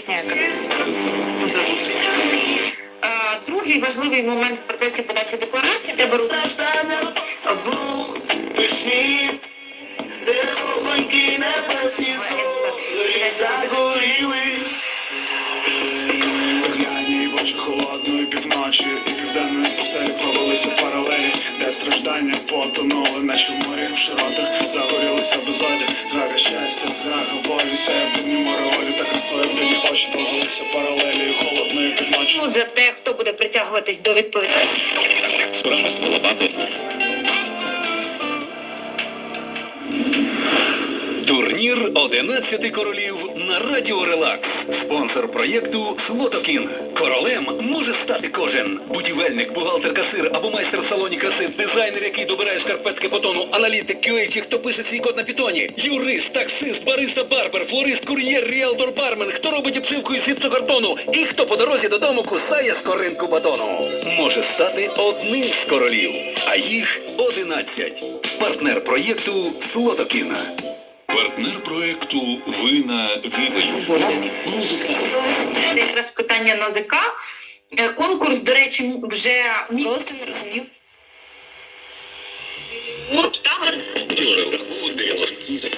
здійснює. Е, другий важливий момент в процесі подачі декларації треба робити в за те, хто буде притягуватись до відповідальності. Турнір 11 королів на Радіо Релакс. Спонсор проєкту Слотокін. Королем може стати кожен. Будівельник, бухгалтер, касир або майстер в салоні краси, дизайнер, який добирає шкарпетки по тону, аналітик, QA, хто пише свій код на питоні, юрист, таксист, бариста, барбер, флорист, кур'єр, ріелтор, бармен, хто робить обшивку із гіпсокартону і хто по дорозі додому кусає скоринку батону. Може стати одним з королів, а їх 11. Партнер проєкту Слотокін. Партнер проекту Вина Вівель. Музика. Це якраз питання НАЗК. ЗК. Конкурс, до речі, вже Просто не розумів. обставин. Теорія рахунку 90.